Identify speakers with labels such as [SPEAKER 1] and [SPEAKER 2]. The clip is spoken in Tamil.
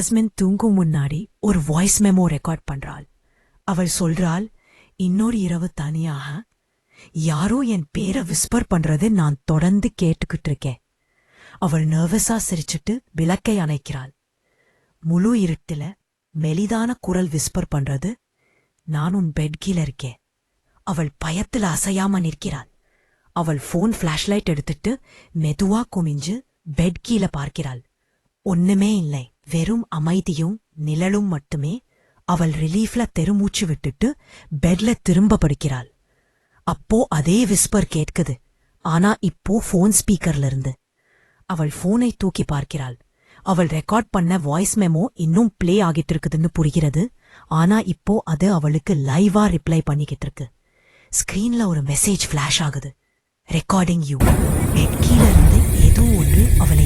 [SPEAKER 1] ஜாஸ்மின் தூங்கும் முன்னாடி ஒரு வாய்ஸ் மெமோ ரெக்கார்ட் பண்றாள். அவள் சொல்றாள் இன்னொரு இரவு தனியாக யாரோ என் பேரை விஸ்பர் பண்றது நான் தொடர்ந்து கேட்டுக்கிட்டு இருக்கேன். அவள் நர்வஸா சிரிச்சிட்டு விளக்கை அணைக்கிறாள். முழு இருட்டுல மெலிதான குரல் விஸ்பர் பண்றது நான் உன் பெட் இருக்கேன். அவள் பயத்துல அசையாம நிற்கிறாள். அவள் போன் ஃபிளாஷ்லைட் எடுத்துட்டு மெதுவா குமிஞ்சு பெட் கீழ பார்க்கிறாள். ஒண்ணுமே இல்லை. வெறும் அமைதியும் நிழலும் மட்டுமே அவள் ரிலீஃப்ல தெருமூச்சு விட்டுட்டு பெட்ல திரும்ப படுக்கிறாள். அப்போ அதே விஸ்பர் கேட்குது. ஆனா இப்போ போன் ஸ்பீக்கர்ல இருந்து. அவள் போனை தூக்கி பார்க்கிறாள். அவள் ரெக்கார்ட் பண்ண வாய்ஸ் மெமோ இன்னும் பிளே ஆகிட்டு இருக்குதுன்னு புரிகிறது. ஆனா இப்போ அது அவளுக்கு லைவா ரிப்ளை பண்ணிக்கிட்டு இருக்கு. ஸ்கிரீன்ல ஒரு மெசேஜ் ஃபிளாஷ் ஆகுது. ரெக்கார்டிங் யூ பெட் கீழ இருந்து ஏதோ ஒன்று அவளை